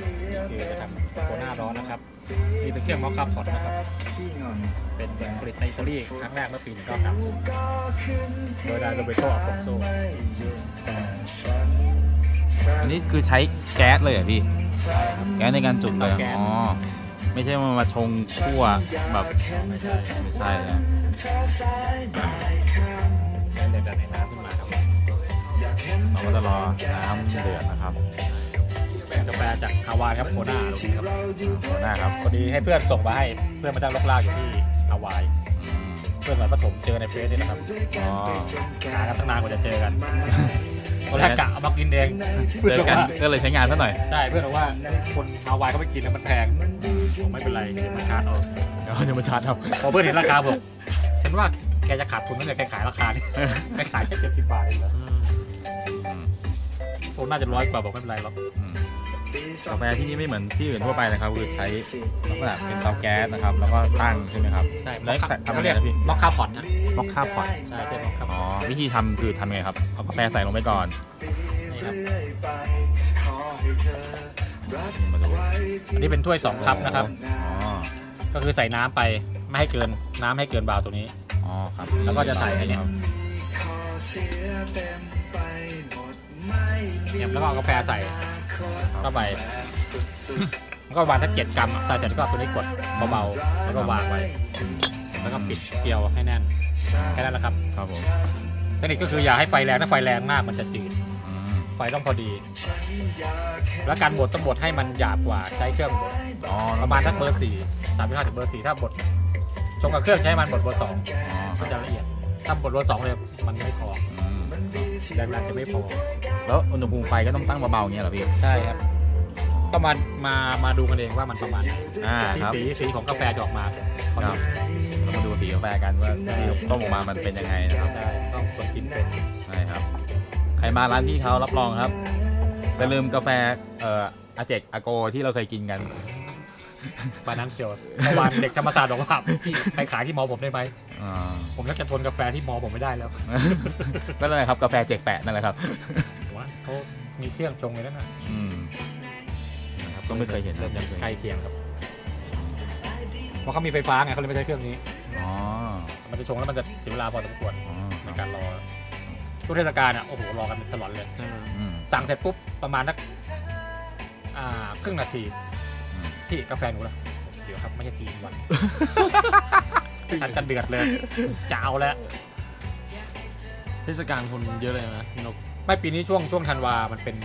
นี่คือจะทำโคน่าร้อนนะครับนี่เป็นเครื่องมอคคัพพอตนะครับ เป็นผลิตในอิตาลีครั้งแรกเมื่อปี 1930 โดยดาโรเบโตอัฟฟอนโซอันนี้คือใช้แก๊สเลยเหรอพี่ แก๊สในการจุดเลยเตาแก๊สอ๋อ ไม่ใช่ว่ามาชงคั่วแบบไม่ใช่ไม่ใช่นะเดือดในน้ำขึ้นมาครับเราก็จะรอน้ำเดือดนะครับเป็น กาแฟจากฮาวายครับโคน่าครับหัวหน้าครับพอดีให้เพื่อนส่งมาให้เพื่อนมาจากลกลากอยู่ที่ฮาวายอืมเพื่อนสมัยประถมเจอในเฟซนี่นะครับอ๋อหากันตั้งนานกว่าจะเจอกันตอนแรกกะเอามากินเองเจอกันก็เลยใช้งานซะหน่อยใช่เพื่อนบอกว่าคนฮาวายเขาไม่กินนะมันแพงผมไม่เป็นไรเดี๋ยวมาชาร์จเอาเดี๋ยวจะมาชาร์จครับพอเพื่อนเห็นราคาบอกฉันว่าแกจะขาดทุนตั้งแต่แกขายราคานี่แกขายแค่เจ็ดสิบบาทเองเหรออืมตัวน่าจะร้อยกว่าบอกไม่เป็นไรหรอก อืม กาแฟที่นี่ไม่เหมือนที่อื่นทั่วไปนะครับคือใช้ลักษณะเป็นเตาแก๊สนะครับ แล้วก็ตั้งใช่ไหมครับใช่แล้วใส่ทำเขายังไงเรียกนะพี่มอคค่าพอตนะมอคค่าพอตใช่ใช่มอคค่าพอ๋ออตวิธีทำคือทำไงครับเอากาแฟใส่ลงไปก่อนนี่ครับมาดูอันนี้เป็นถ้วยสองคัพนะครับ อ๋อก็คือใส่น้ำไปไม่ให้เกินน้ำให้เกินบาวตัวนี้ อ๋อครับแล้วก็จะใส่ไอ้เนี่ยเนี่ยแล้วก็เอากาแฟใส่ เข้าไปแล้วก็วางสักเจ็ดกรัมอะใส่เสร็จแล้วก็เอาตัวนี้กดเบาๆแล้วก็วางไว้ แล้วก็ปิดเกลียวให้แน่นแค่นั้นแหละครับครับผมเทคนิคก็คืออย่าให้ไฟแรงถ้าไฟแรงมากมันจะจืดอืมไฟต้องพอดี แล้วการบดต้องบดให้มันหยาบกว่าใช้เครื่องบดอ๋อประมาณทักเบอร์สี่สามห้าถึงเบอร์สี่ถ้าบดชงกับเครื่องใช้มันบดเบอร์สองอ๋อคมัรันบจะละเอียดถ้าบดเบอร์สองเลยมันไม่พออืม แรงดันจะไม่พอ แล้วอุณหภูมิไฟก็ต้องตั้งเบาๆอย่างเงี้ยเหรอพี่ ใช่ครับ ก็มามามาดูกันเองว่ามันประมาณไหนอ่าที่ครับสีสีของกาแฟจะออกมาพอคดีรับเรามาดูสีกาแฟกันว่าที่ต้มออกมามันเป็นยังไงนะครับใช่ต้องคนกินเป็นใช่ครับ ใครมาร้านพี่เขารับรองครับอย่าลืมกาแฟเอ่ออาเจกอาโกที่เราเคยกินกันปานั้นเชียวเมื่อวานเด็กธรรมศาสตร์บอกว่าพี่ไปขายที่มอผมได้ไหม อ่าผมอยากจะทนกาแฟที่มอผมไม่ได้แล้วก็นั่นแหละครับกาแฟเจกแปะนั่นแหละครับว่าเขามีเครื่องชงเลยนะอืมนะครับก็ไม่เคยเห็นเลยยังใกล้เคียงครับเพราะเขามีไฟฟ้าไงเขาเลยไม่ใช้เครื่องนี้อ๋อมันจะชงแล้วมันจะเสียเวลาพอสมควรอ๋อในการรอทุกเทศกาลอะโอ้โหรอกันเป็นตลอดเลยอืมสั่งเสร็จปุ๊บประมาณนักอ่าครึ่งนาทีอืมที่กาแฟหนูละเดี๋ยวครับไม่ใช่ทีมวัน อันจะเดือดเลยจะเอาแล้วเทศกาลคนเยอะเลยนะนกไม่ปีนี้ช่วงช่วงธันวา มันเป็น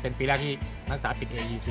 เป็นปีแรกที่นักศึกษาปิด AEC